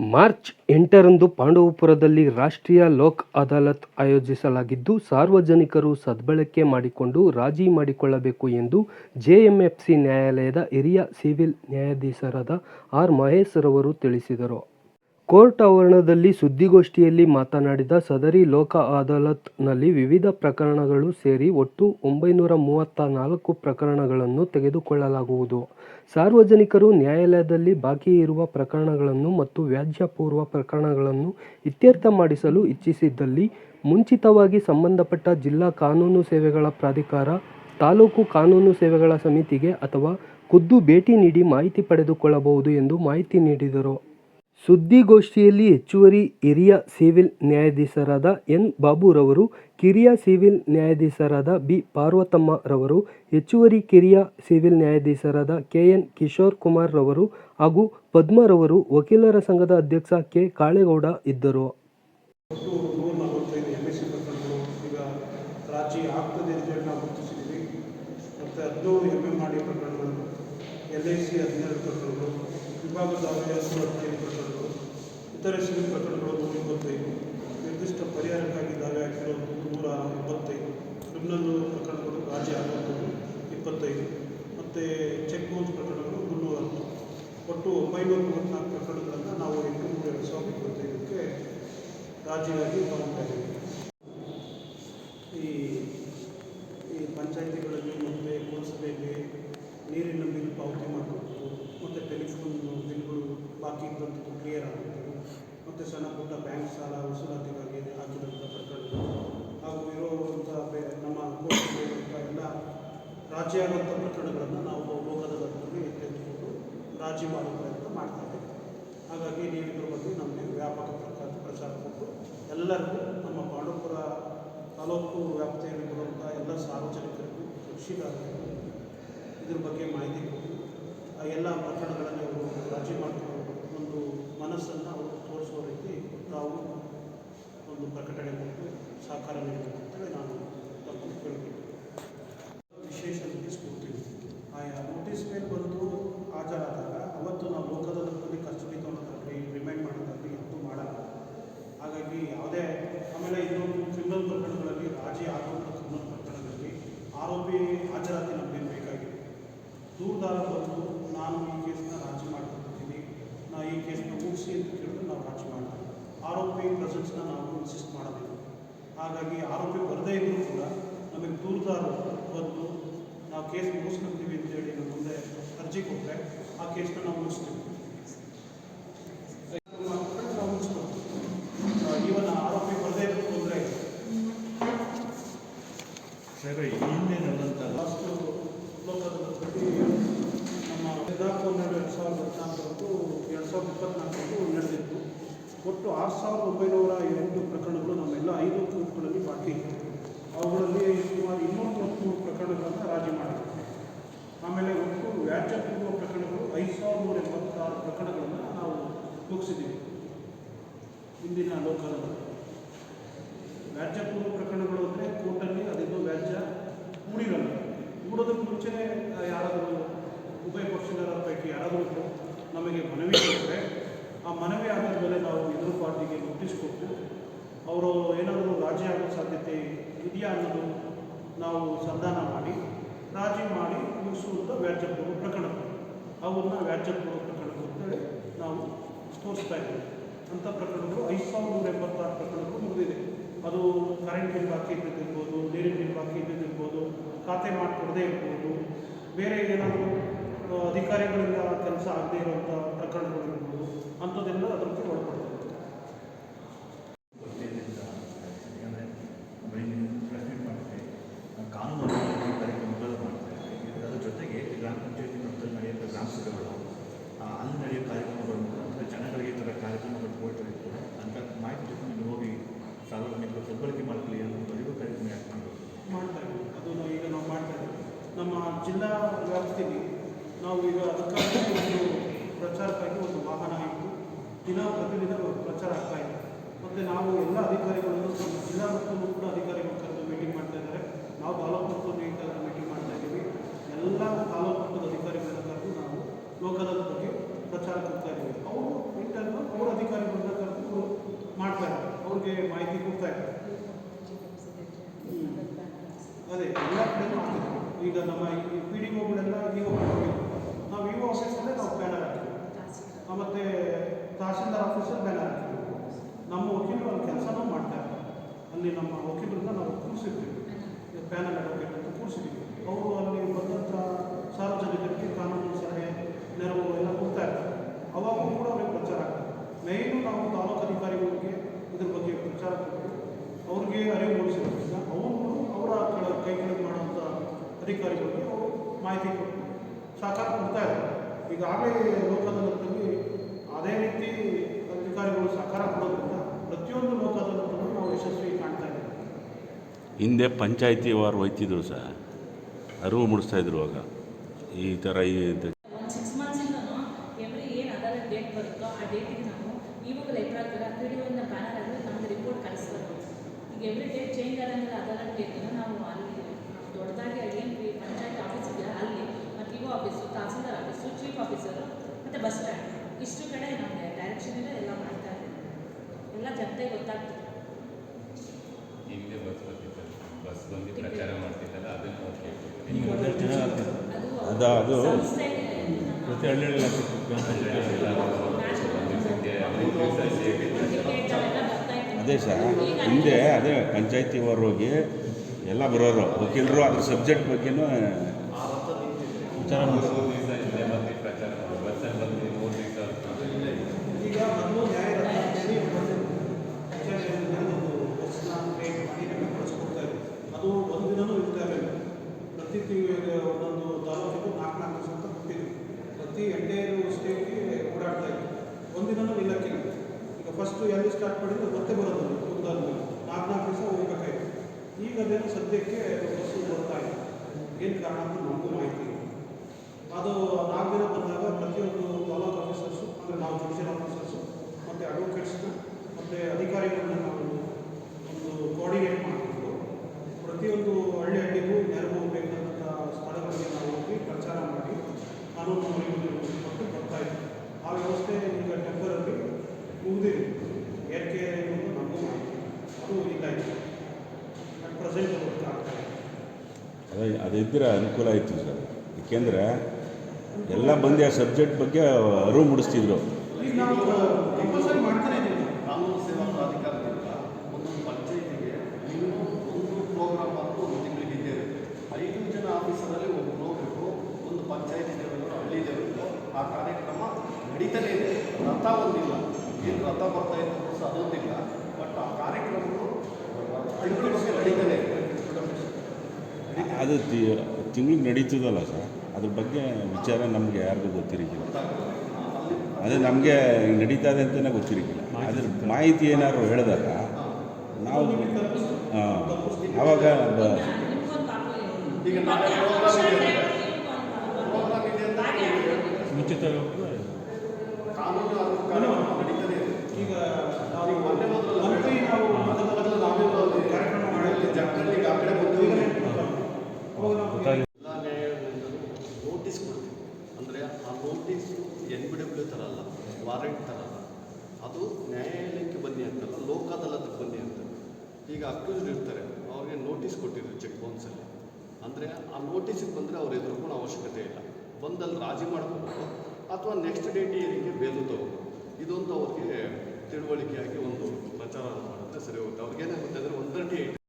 March ಎಂಟರಂದು ಪಾಂಡವಪುರದಲ್ಲಿ ರಾಷ್ಟ್ರೀಯ ಲೋಕ್ ಅದಾಲತ್ ಆಯೋಜಿಸಲಾಗಿದ್ದು, ಸಾರ್ವಜನಿಕರು ಸದ್ಬಳಕೆ ಮಾಡಿಕೊಂಡು ರಾಜಿ ಮಾಡಿಕೊಳ್ಳಬೇಕು ಎಂದು ಜೆಎಂಎಫ್ಸಿ ನ್ಯಾಯಾಲಯದ ಹಿರಿಯ ಸಿವಿಲ್ ನ್ಯಾಯಾಧೀಶರಾದ ಆರ್ ಮಹೇಶ್ ರವರು ತಿಳಿಸಿದರು. ಕೋರ್ಟ್ ಆವರಣದಲ್ಲಿ ಸುದ್ದಿಗೋಷ್ಠಿಯಲ್ಲಿ ಮಾತನಾಡಿದ ಸದರಿ ಲೋಕ ಅದಾಲತ್ನಲ್ಲಿ ವಿವಿಧ ಪ್ರಕರಣಗಳು ಸೇರಿ ಒಟ್ಟು ಒಂಬೈನೂರ ಮೂವತ್ತ ನಾಲ್ಕು ಪ್ರಕರಣಗಳನ್ನು ತೆಗೆದುಕೊಳ್ಳಲಾಗುವುದು. ಸಾರ್ವಜನಿಕರು ನ್ಯಾಯಾಲಯದಲ್ಲಿ ಬಾಕಿ ಇರುವ ಪ್ರಕರಣಗಳನ್ನು ಮತ್ತು ವ್ಯಾಜ್ಯಪೂರ್ವ ಪ್ರಕರಣಗಳನ್ನು ಇತ್ಯರ್ಥ ಮಾಡಿಸಲು ಇಚ್ಛಿಸಿದ್ದಲ್ಲಿ ಮುಂಚಿತವಾಗಿ ಸಂಬಂಧಪಟ್ಟ ಜಿಲ್ಲಾ ಕಾನೂನು ಸೇವೆಗಳ ಪ್ರಾಧಿಕಾರ, ತಾಲೂಕು ಕಾನೂನು ಸೇವೆಗಳ ಸಮಿತಿಗೆ ಅಥವಾ ಖುದ್ದು ಭೇಟಿ ನೀಡಿ ಮಾಹಿತಿ ಪಡೆದುಕೊಳ್ಳಬಹುದು ಎಂದು ಮಾಹಿತಿ ನೀಡಿದರು. ಸುದ್ದಿಗೋಷ್ಠಿಯಲ್ಲಿ ಹೆಚ್ಚುವರಿ ಹಿರಿಯ ಸಿವಿಲ್ ನ್ಯಾಯಾಧೀಶರಾದ ಎನ್ ಬಾಬುರವರು ಕಿರಿಯ ಸಿವಿಲ್ ನ್ಯಾಯಾಧೀಶರಾದ ಬಿ ಪಾರ್ವತಮ್ಮರವರು, ಹೆಚ್ಚುವರಿ ಕಿರಿಯ ಸಿವಿಲ್ ನ್ಯಾಯಾಧೀಶರಾದ ಕೆ ಎನ್ ಕಿಶೋರ್ ಕುಮಾರ್ ರವರು ಹಾಗೂ ಪದ್ಮರವರು ವಕೀಲರ ಸಂಘದ ಅಧ್ಯಕ್ಷ ಕೆ ಕಾಳೇಗೌಡ ಇದ್ದರು. ವಿಭಾಗದ ದಾವೆಯ ನೂರ ಹದಿನೈದು ಪ್ರಕರಣಗಳು ಇತರೆ ಸಿವಿಲ್ ಕಟ್ಟಡಗಳು ನೂರ ಇಪ್ಪತ್ತೈದು. ನಿರ್ದಿಷ್ಟ ಪರಿಹಾರಕ್ಕಾಗಿ ದಾವೆ ಹಾಕಿರೋದು ನೂರ ಇಪ್ಪತ್ತೈದು ಕ್ರಿಮಿನಲ್ ಪ್ರಕರಣಗಳು ರಾಜ್ಯ ಆಗುವಂಥದ್ದು ಇಪ್ಪತ್ತೈದು. ಮತ್ತು ಚೆಕ್ ಬೌನ್ಸ್ ಪ್ರಕರಣಗಳು ಮುನ್ನೂರ ಹತ್ತು ಒಟ್ಟು ಒಂಬೈನೂರ ಮೂವತ್ತ್ನಾಲ್ಕು ಪ್ರಕರಣಗಳನ್ನು ನಾವು ಎಂಟು ನೂರ ಎರಡು ಸಾವಿರದ ಇಪ್ಪತ್ತೈದಕ್ಕೆ ರಾಜ್ಯವಾಗಿ ಇದ್ದೀವಿ ಈ ಈ ಪಂಚಾಯತಿಗಳಲ್ಲಿ ಮತ್ತು ಪುರಸಭೆಯಲ್ಲಿ ನೀರಿನ ಬಿಲ್ ಪಾವತಿ ಮಾಡಬೇಕು ಮತ್ತು ಟೆಲಿಫೋನ್ ಬಿಲ್ಗಳು ಬಾಕಿ ಇದ್ದಂಥದ್ದು ಕ್ಲಿಯರ್ ಆಗಬೇಕು ಮತ್ತು ಸಣ್ಣ ಪುಟ್ಟ ಬ್ಯಾಂಕ್ ಸಾಲ ವಸೂಲಾತಿಗಾಗಿ ಹಾಕಿದಂಥ ಪ್ರಕರಣಗಳು ಹಾಗೂ ಇರುವಂಥ ಬೇ ನಮ್ಮ ಎಲ್ಲ ರಾಜ್ಯ ಆಗುವಂಥ ಪ್ರಕರಣಗಳನ್ನು ನಾವು ಲೋಕದಲ್ಲಿ ಎತ್ತೆತ್ತುಕೊಂಡು ರಾಜಿ ಮಾಡುವ ಪ್ರಯತ್ನ ಮಾಡ್ತಾ ಇದ್ದೇವೆ. ಹಾಗಾಗಿ ನೀವು ಇದ್ರ ಬಗ್ಗೆ ನಮಗೆ ವ್ಯಾಪಕ ಪ್ರಕಾರ ಪ್ರಚಾರ ಕೊಟ್ಟು ಎಲ್ಲರಿಗೂ ನಮ್ಮ ಪಾಂಡವಪುರ ತಾಲೂಕು ವ್ಯಾಪ್ತಿಯಲ್ಲಿ ಬರುವಂಥ ಎಲ್ಲ ಸಾರ್ವಜನಿಕರಿಗೂ, ಕೃಷಿಗಾರರಿಗೂ ಇದ್ರ ಬಗ್ಗೆ ಮಾಹಿತಿ ಕೊಟ್ಟು ಆ ಎಲ್ಲ ಪ್ರಕರಣಗಳಲ್ಲಿ ಅವರು ರಾಜಿ ಮಾಡಿಕೊಂಡು ಒಂದು ಮನಸ್ಸನ್ನು ತಾವು ಒಂದು ಪ್ರಕಟಣೆ ಕೊಟ್ಟು ಸಹಕಾರ ನೀಡಬೇಕು ನಾನು ತಮ್ಮನ್ನು ಕೇಳಬೇಕು ವಿಶೇಷ ನೋಟಿಸ್ ಕೊಡ್ತೀವಿ ಆಯಾ ನೋಟಿಸ್ ಮೇಲೆ ಬಂದು ಹಾಜರಾದಾಗ ಅವತ್ತು ನಾವು ಲೋಕದಲ್ಲಿ ಕಸ್ಟಡಿ ತೊಗೊಳೋದಾಗಲಿ ರಿಮೈಂಡ್ ಮಾಡೋದಾಗಲಿ ಯಾವುದು ಮಾಡಲ್ಲ ಹಾಗಾಗಿ ಯಾವುದೇ ಆಮೇಲೆ ಇನ್ನೊಂದು ಕ್ರಿಮಿನಲ್ ಪ್ರಕರಣಗಳಲ್ಲಿ ರಾಜಿ ಆಗುವಂಥ ಕ್ರಿಮಿನಲ್ ಪ್ರಕರಣಗಳಲ್ಲಿ ಆರೋಪಿ ಹಾಜರಾತಿ ನಮಗೇನು ಬೇಕಾಗಿದೆ ದೂರದಾರ ಬಂದು ನಾನು ಈ ಕೇಸ್ನ ರಾಜಿ ಮಾಡ್ಕೊಳ್ತೀನಿ ನಾ ಈ ಕೇಸ್ನ ಮುಗಿಸಿ ಅಂತ ಕೇಳಿದ್ರೆ ನಾವು ರಾಜಿ ಮಾಡ್ತೀವಿ ಆರೋಪಿ ಪ್ರೆಸೆನ್ಸ್ನ ನಾವು ಇನ್ಸಿಸ್ಟ್ ಮಾಡಬೇಕು. ಹಾಗಾಗಿ ಆರೋಪಿ ಬರದೇ ಇದ್ದರೂ ಕೂಡ ನಮಗೆ ದೂರದಾರ ಬಂದು ನಾವು ಕೇಸ್ ಮುಗಿಸ್ಕೊಳ್ತೀವಿ ಅಂತೇಳಿ ನಮ್ಮ ಮುಂದೆ ಅರ್ಜಿ ಕೊಟ್ಟರೆ ಆ ಕೇಸ್ನ ನಾವು ಮುಗಿಸ್ತೀವಿ. ನಾವು ಆರೋಪಿ ಬರದೇ ತೊಂದರೆ ಸರಿ ಹಿಂದೆ ಲಾಸ್ಟು ಲೋಕದಲ್ಲಿ ನಮ್ಮ ಹದಿನಾಲ್ಕು ಹನ್ನೆರಡು ಎರಡು ಸಾವಿರದ ಹದಿನಾಲ್ಕರಂದು ಎರಡು ಸಾವಿರದ ಇಪ್ಪತ್ನಾಲ್ಕರಂದು ನಡೆದಿತ್ತು. ಒಟ್ಟು ಆರು ಸಾವಿರದ ಒಂಬೈನೂರ ಎಂಟು ಪ್ರಕರಣಗಳು ನಮ್ಮೆಲ್ಲ ಐದು ಕೋರ್ಟ್ಗಳಲ್ಲಿ ಬಾಕಿ ಇತ್ತು ಅವುಗಳಲ್ಲಿ ಸುಮಾರು ಇನ್ನೂರ ಮೂವತ್ತ್ಮೂರು ಪ್ರಕರಣಗಳನ್ನು ರಾಜಿ ಮಾಡಿದ್ವಿ ಆಮೇಲೆ ಒಟ್ಟು ವ್ಯಾಜ್ಯಪೂರ್ವ ಪ್ರಕರಣಗಳು ಐದು ಸಾವಿರದ ನೂರ ಎಂಬತ್ತಾರು ಪ್ರಕರಣಗಳನ್ನು ನಾವು ಮುಗಿಸಿದ್ದೀವಿ. ಇಂದಿನ ಲೋಕದಲ್ಲಿ ವ್ಯಾಜ್ಯಪೂರ್ವ ಪ್ರಕರಣಗಳು ಅಂದರೆ ಕೋರ್ಟಲ್ಲಿ ಅದಿನ್ನೂ ವ್ಯಾಜ್ಯ ಕೂಡಿರಲ್ಲ ಕೂಡೋದಕ್ಕೆ ಮುಂಚೆನೇ ಯಾರಾದರೂ ಉಭಯ ಪಕ್ಷಗಳ ಪೈಕಿ ಯಾರಾದರೂ ನಮಗೆ ಮನವಿ ಕೊಟ್ಟರೆ ಆ ಮನವಿ ಆದ ಮೇಲೆ ನಾವು ಎದುರು ಪಾರ್ಟಿಗೆ ನೋಟಿಸ್ ಕೊಟ್ಟು, ಅವರು ಏನಾದರೂ ರಾಜಿ ಆಗೋ ಸಾಧ್ಯತೆ ಇದೆಯಾ ಅನ್ನೋದು ನಾವು ಸಂಧಾನ ಮಾಡಿ ರಾಜಿ ಮಾಡಿ ಮುಗಿಸುವಂಥ ವ್ಯಾಜ್ಯಪೂರ್ವ ಪ್ರಕರಣಗಳು ಅವನ್ನು ವ್ಯಾಜ್ಯಪೂರ್ವ ಪ್ರಕರಣಗಳು ಅಂತೇಳಿ ನಾವು ತೋರಿಸ್ತಾ ಇದ್ದೀವಿ. ಅಂಥ ಪ್ರಕರಣಗಳು ಐದು ಸಾವಿರದ ಎಂಬತ್ತಾರು ಪ್ರಕರಣಗಳು ಮುಗಿದಿದೆ. ಅದು ಕರೆಂಟ್ ಬಿಲ್ ಬಾಕಿ ಇದ್ದಿದ್ದಿರ್ಬೋದು ನೀರಿನ ಬಿಲ್ ಬಾಕಿ ಇದ್ದಿದ್ದಿರ್ಬೋದು, ಖಾತೆ ಮಾಡಿಕೊಡದೇ ಇರ್ಬೋದು, ಬೇರೆ ಏನಾದರೂ ಅಧಿಕಾರಿಗಳಿಂದ ಕೆಲಸ ಆಗದೇ ಇರುವಂಥ ಪ್ರಕರಣಗಳಿರ್ಬೋದು ಅಂಥದ್ದೆಲ್ಲ ಅದಕ್ಕೆ ಒಳಪಡ್ತದೆ ಗೊತ್ತಿದ್ದರಿಂದ ಯಾಕಂದರೆ ಬರೀ ಪ್ರಶ್ನೆ ಮಾಡ್ತೀವಿ ಕಾನೂನು ಕಾರ್ಯಕ್ರಮ ಮೊದಲು ಮಾಡ್ತಾರೆ ಅದರ ಜೊತೆಗೆ ಗ್ರಾಮ ಪಂಚಾಯತಿ ಮಟ್ಟದಲ್ಲಿ ನಡೆಯುವಂಥ ಗ್ರಾಮ ಸಭೆಗಳು ಆ, ಅಲ್ಲಿ ನಡೆಯೋ ಕಾರ್ಯಕ್ರಮಗಳು ಅಂದರೆ ಜನಗಳಿಗೆ ಈ ಥರ ಕಾರ್ಯಕ್ರಮಗಳು ಕೊಡ್ತಾ ಇರ್ತದೆ ಅಂತ ಮಾಹಿತಿ ಜೊತೆ ನೀವು ಹೋಗಿ ಸಾರ್ವಜನಿಕರು ಸದ್ಬಳಕೆ ಮಾಡ್ಕೊಳ್ಳಿ ಅನ್ನೋ ಅರಿವು ಕಾರ್ಯಕ್ರಮ ಯಾಕೆ ಮಾಡಬೇಕು ಮಾಡ್ತಾ ಇದ್ದೀವಿ ಅದು ನಾವು ಈಗ ನಾವು ಮಾಡ್ತಾ ಇದ್ದೀವಿ ನಮ್ಮ ಜಿಲ್ಲಾ ವ್ಯಾಪ್ತಿಯಲ್ಲಿ ನಾವು ಈಗ ಅದಕ್ಕಾಗಿ ಒಂದು ಪ್ರಚಾರಕ್ಕಾಗಿ ಒಂದು ವಾಹನ ಇಟ್ಟು ದಿನ ಪ್ರತಿದಿನ ಪ್ರಚಾರ ಆಗ್ತಾ ಇದೆ. ಮತ್ತು ನಾವು ಎಲ್ಲ ಅಧಿಕಾರಿಗಳನ್ನು ನಮ್ಮ ಜಿಲ್ಲಾ ಮಟ್ಟದಲ್ಲೂ ಕೂಡ ಅಧಿಕಾರಿಗಳು ಕರೆದು ಮೀಟಿಂಗ್ ಮಾಡ್ತಾ ಇದ್ದಾರೆ. ನಾವು ತಾಲೂಕು ಮಟ್ಟದಲ್ಲಿ ಮೀಟಿಂಗ್ ಮಾಡ್ತಾ ಇದ್ದೀವಿ. ಎಲ್ಲ ತಾಲೂಕು ಮಟ್ಟದ ಅಧಿಕಾರಿಗಳನ್ನ ಕರೆದು ನಾವು ಲೋಕದ ಬಗ್ಗೆ ಪ್ರಚಾರ ಕೊಡ್ತಾ ಇದ್ದೀವಿ. ಅವರು ಇಂಟರ್ನು ಅವ್ರ ಇದ್ದಾರೆ. ಅವ್ರಿಗೆ ಮಾಹಿತಿ ಕೊಡ್ತಾ ಇದ್ದಾರೆ. ಅದೇ ಎಲ್ಲ ಆಗ್ತಿದೆ ಈಗ ನಮ್ಮ ಈ ಪಿ ಡಿ ಒಗಳೆಲ್ಲ ಇ ಒ ನಾವು ಇ ಆಫೀಸ್ ನಾವು ಬ್ಯಾನರ್ ಹಾಕ್ತೀವಿ ಮತ್ತು ಮತ್ತೆ ತಹಸೀಲ್ದಾರ್ ಆಫೀಸಲ್ಲಿ ಬ್ಯಾನರ್ ಹಾಕ್ತೀವಿ ನಮ್ಮ ವಕೀಲರು ಅಲ್ಲಿ ಕೆಲಸನೂ ಮಾಡ್ತಾರೆ ಅಲ್ಲಿ ನಮ್ಮ ವಕೀಲರನ್ನ ನಾವು ಕೂರಿಸಿರ್ತೀವಿ ಬ್ಯಾನರ್ ಅಡ್ವೊಕೇಟ್ ಅಂತ ಕೂರಿಸಿದ್ದೀವಿ ಅವರು ಅಲ್ಲಿ ಬಂದಂಥ ಸಾರ್ವಜನಿಕರಿಗೆ ಕಾನೂನು ಸಲಹೆ ನೆರವು ಎಲ್ಲ ಕೊಡ್ತಾ ಇರ್ತಾರೆ ಅವಾಗೂ ಕೂಡ ಅವ್ರಿಗೆ ಪ್ರಚಾರ ಆಗ್ತದೆ ಮೇಯ್ನು ನಾವು ತಾಲೂಕು ಅಧಿಕಾರಿಗಳಿಗೆ ಇದ್ರ ಬಗ್ಗೆ ಪ್ರಚಾರ ಕೊಟ್ಟು ಅವ್ರಿಗೆ ಅರಿವು ಮೂಡಿಸಿರೋದ್ರಿಂದ ಅವರು ಅವರ ಕೆಳ- ಕೈ ಕೆಳಗೆ ಮಾಡುವಂಥ ಅಧಿಕಾರಿಗಳಿಗೆ ಅವರು ಮಾಹಿತಿ ಕೊಟ್ಟು ಸಹಕಾರ ಕೊಡ್ತಾ ಇದ್ದಾರೆ ಈಗಾಗಲೇ ಲೋಕ ಅದಾಲತ್ನಲ್ಲಿ ಅದೇ ರೀತಿ ಅಧಿಕಾರಿಗಳು ಸಹಕಾರ ಕೊಡೋದ್ರಿಂದ ಪ್ರತಿಯೊಂದು ಲೋಕ ಅದಾಲತ್ನಲ್ಲೂ ನಾವು ಯಶಸ್ವಿ ಕಾಣ್ತಾ ಇದ್ದೀವಿ. ಹಿಂದೆ ಪಂಚಾಯತಿ ವಾರು ಹೋಯ್ತಿದ್ರು ಸಹ ಅರಿವು ಮೂಡಿಸ್ತಾಯಿದ್ರು ಆಗ ಈ ಥರ ಈ ಇದು ಒಂದು ಸಿಕ್ಸ್ ಮಂತ್ಸಿಂದನೂ ಎವ್ರಿ ಏನು ಅದಾಲತ್ ಡೇಟ್ ಬರುತ್ತೋ ಆ ಡೇಟಿಗೆ ನಾವು ಇವಾಗ ಲೆಟ್ರ್ ಹಾಕಿದ್ರೆ ಪಿ ಡಿ ಒಯಿಂದ ಬ್ಯಾನರ್ ಆದರೆ ನಮ್ಗೆ ರಿಪೋರ್ಟ್ ಕಳಿಸ್ಬೇಕು. ಈಗ ಎವ್ರಿ ಡೇಟ್ ಚೇಂಜ್ ಆಗಂಗಿಲ್ಲ ಅದರ ಡೇಟ್ ನಾವು ಅಲ್ಲಿ ನಾವು ದೊಡ್ಡದಾಗಿ ಏನು ಪಂಚಾಯತ್ ಆಫೀಸ್ ಇದೆ ಅಲ್ಲಿ ಮತ್ತು EO office tahsildar office chief officer ಮತ್ತು ಬಸ್ ಸ್ಟ್ಯಾಂಡ್ ಇಷ್ಟು ಕಡೆ ನಮಗೆ ಡೈರೆಕ್ಷನಿಂದ ಎಲ್ಲ ಮಾಡ್ತಾ ಇದ್ದೀವಿ ಎಲ್ಲ ಜನತೆ ಗೊತ್ತಾಗ್ತದೆ ಹಿಂದೆ ಬಸ್ ಬರ್ತಿತ್ತಲ್ಲ ಬಸ್ ಬಂದು ಪ್ರಚಾರ ಅದನ್ನು ಅದು- ಅದು ಪ್ರತಿ ಹಳ್ಳಿಗಳಲ್ಲಿ. ಅದೇ ಸರ್ ಹಿಂದೆ ಅದೇ ಪಂಚಾಯತಿ ವಾರ ಹೋಗಿ ಎಲ್ಲ ಬರೋರು ವಕೀಲರು ಅದ್ರ ಸಬ್ಜೆಕ್ಟ್ ಬಗ್ಗೆನೂ ವಿಚಾರ ಮಾಡಿ ಮೂರು ದಿವಸ ಹಿಂದೆ ಬಂದು ಪ್ರಚಾರ ಮಾಡೋದು ಬಸ್ಸಲ್ಲಿ ಬಂದು ಮೂರು ದಿವಸ ಈಗ ಮೊದಲು ನ್ಯಾಯರತ್ನ ಅಂತೇಳಿ ಒಂದು ಕಚೇರಿಯಲ್ಲಿ ಒಂದು ಬಸ್ನ ಟ್ರೈನ್ ಮಾಡಿ ನಮಗೆ ಕಳಿಸ್ಕೊಡ್ತಾ ಇದ್ರು ಅದು ಒಂದು ದಿನನೂ ಇರ್ತಾ ಇರಲಿಲ್ಲ ಪ್ರತಿ ಒಂದೊಂದು ತಾಲೂಕಿಗೂ ನಾಲ್ಕು ನಾಲ್ಕು ದಿವಸ ಅಂತ ಕೊಟ್ಟಿದ್ರು ಪ್ರತಿ ಎಂಟೈರು ಸ್ಟೇಟ್ಗೆ ಓಡಾಡ್ತಾ ಇದ್ವಿ ಒಂದಿನನೂ ಇಲ್ಲಕ್ಕಿಲ್ಲ. ಈಗ ಫಸ್ಟು ಎಲ್ಲಿ ಸ್ಟಾರ್ಟ್ ಮಾಡಿದ್ರೆ ಮತ್ತೆ ಬರೋದು ಒಂದಾದ್ಮೇಲೆ. ನಾಲ್ಕು ನಾಲ್ಕು ದಿವಸ ಹೋಗ್ಬೇಕಾಯ್ತು. ಈಗ ಅದೇನು ಸದ್ಯಕ್ಕೆ ಬಸ್ಸು ಬರ್ತಾ ಇಲ್ಲ ಏನು ಕಾರಣ ಅಂತ ನಮಗೂ ಮಾಹಿತಿ ಅದು ನಾಲ್ಕು ದಿನ ಬಂದಾಗ ಪ್ರತಿಯೊಂದು ತಾಲೂಕು ಆಫೀಸರ್ಸು ಅಂದರೆ ನಾವು ಜುಡಿಷಿಯಲ್ ಆಫೀಸರ್ಸು ಮತ್ತು ಅಡ್ವೊಕೇಟ್ಸ್ನ ಮತ್ತು ಅಧಿಕಾರಿಗಳನ್ನ ನಾವು ಒಂದು ಕೋಆರ್ಡಿನೇಟ್ ಮಾಡಿಕೊಂಡು ಪ್ರತಿಯೊಂದು ಹಳ್ಳಿ ಹಳ್ಳಿಗೂ ನೆರವು ಬೇಕಾದಂಥ ಸ್ಥಳಗಳಿಗೆ ನಾವು ಹೋಗಿ ಪ್ರಚಾರ ಮಾಡಿ ಕಾನೂನು ಅರಿವು ಕೊಟ್ಟು ಬರ್ತಾ ಇತ್ತು ಆ ವ್ಯವಸ್ಥೆ ಈಗ ಟೆಂಪರಲ್ಲಿ ಮುಗಿದಿದೆ ಏಕೆ ಎಂಬುದು ನಮಗೂ ಮಾಹಿತಿ ಅದು ಇಲ್ಲ ಇದೆ ಅಟ್ ಪ್ರೆಸೆಂಟ್ ಇದೆ ಅದೇ ಅದಿದ್ದರೆ ಅನುಕೂಲ ಆಯಿತು ಸರ್. ಏಕೆಂದರೆ ಎಲ್ಲ ಬಂದು ಆ ಸಬ್ಜೆಕ್ಟ್ ಬಗ್ಗೆ ಅರಿವು ಮೂಡಿಸ್ತಿದ್ರು. ಈಗ ನಾವು ಕಂಪಲ್ಸರಿ ಮಾಡ್ತಾನೆ ಇದ್ದೀವಿ ಕಾನೂನು ಸೇವಾ ಪ್ರಾಧಿಕಾರದಿಂದ ಒಂದೊಂದು ಪಂಚಾಯಿತಿಗೆ ಮಿನಿಮಮ್ ಒಂದು ಪ್ರೋಗ್ರಾಮ್ ಅಂತ ಒಂದು ತಿಂಗಳಿಗೆ ಇದ್ದೇ ಇರುತ್ತೆ ಐದು ಜನ ಆಫೀಸರಲ್ಲಿ ಒಬ್ಬರು ಹೋಗಬೇಕು ಒಂದು ಪಂಚಾಯತಿ ಲೆವೆಲ್ ಹಳ್ಳಿ ಲೆವೆಲ್ ಆ ಕಾರ್ಯಕ್ರಮ ನಡೀತಾನೆ ಇದೆ ಒಂದಿಲ್ಲ ಏನು ರಥ ಬರ್ತಾ ಇದೆ ಅದೊಂದಿಲ್ಲ ಬಟ್ ಆ ಕಾರ್ಯಕ್ರಮಗಳು ಹಳ್ಳಿ ಬಗ್ಗೆ ನಡೀತಾನೆ ಅದು ತಿಂಗಳು ನಡೀತದಲ್ಲ ಸರ್? ಅದ್ರ ಬಗ್ಗೆ ವಿಚಾರ ನಮಗೆ ಯಾರಿಗೂ ಗೊತ್ತಿರಲಿಲ್ಲ ಅದೇ ನಮಗೆ ನಡೀತಾ ಇದೆ ಅಂತಲೇ ಗೊತ್ತಿರಲಿಲ್ಲ ಅದ್ರ ಮಾಹಿತಿ ಏನಾದ್ರು ಹೇಳಿದಾಗ ನಾವು ಹಾಂ ಆವಾಗ ಮುಂಚಿತ ಕಾನೂನು ಈಗ ನಾವು ಮೊನ್ನೆ ಮೊದಲು ಮಂತ್ರಿ ನಾವು ಮೊದಲ ಮೊದಲು ನಾವೇ ಒಂದು ಕಾರ್ಯಕ್ರಮ ಮಾಡಿದ್ವಿ ಜಗತ್ತಿಗೆ ಆ ಕಡೆ ಬಂದು ಅವಾಗ ನಾವು ಎಲ್ಲ ನ್ಯಾಯಾಲಯದಿಂದಲೂ ನೋಟಿಸ್ ಕೊಡ್ತೀವಿ. ಅಂದರೆ ಆ ನೋಟಿಸ್ ಎನ್ ಬಿ ಡಬ್ಲ್ಯೂ ಥರ ಅಲ್ಲ ವಾರೆಂಟ್ ಥರ ಅಲ್ಲ ಅದು ನ್ಯಾಯಾಲಯಕ್ಕೆ ಬನ್ನಿ ಅಂತಲ್ಲ ಲೋಕ ಅದಾಲತ್ಗೆ ಬನ್ನಿ ಅಂತ. ಈಗ ಅಕ್ಯೂಸ್ಡ್ ಇರ್ತಾರೆ. ಅವ್ರಿಗೆ ನೋಟಿಸ್ ಕೊಟ್ಟಿದ್ರು ಚೆಕ್ ಬೌನ್ಸಲ್ಲಿ ಅಂದರೆ ಆ ನೋಟಿಸಿಗೆ ಬಂದರೆ ಅವ್ರು ಎದುರ್ಕೊಳ್ಳೋ ಅವಶ್ಯಕತೆ ಇಲ್ಲ. ಬಂದಲ್ಲಿ ರಾಜಿ ಮಾಡ್ಕೋಬೋದು. ಅಥವಾ ನೆಕ್ಸ್ಟ್ ಡೇಟ್ ಬೇಲು ತಗೋಬೋದು ಇದೊಂದು ಅವ್ರಿಗೆ ತಿಳುವಳಿಕೆಯಾಗಿ ಒಂದು ಪ್ರಚಾರ ಮಾಡಿದ್ರೆ ಸರಿ ಹೋಗುತ್ತೆ. ಅವ್ರಿಗೇನಾಗುತ್ತೆ ಅಂದರೆ ಒಂದು ತರ್ಟಿ ಏಯ್ಟ್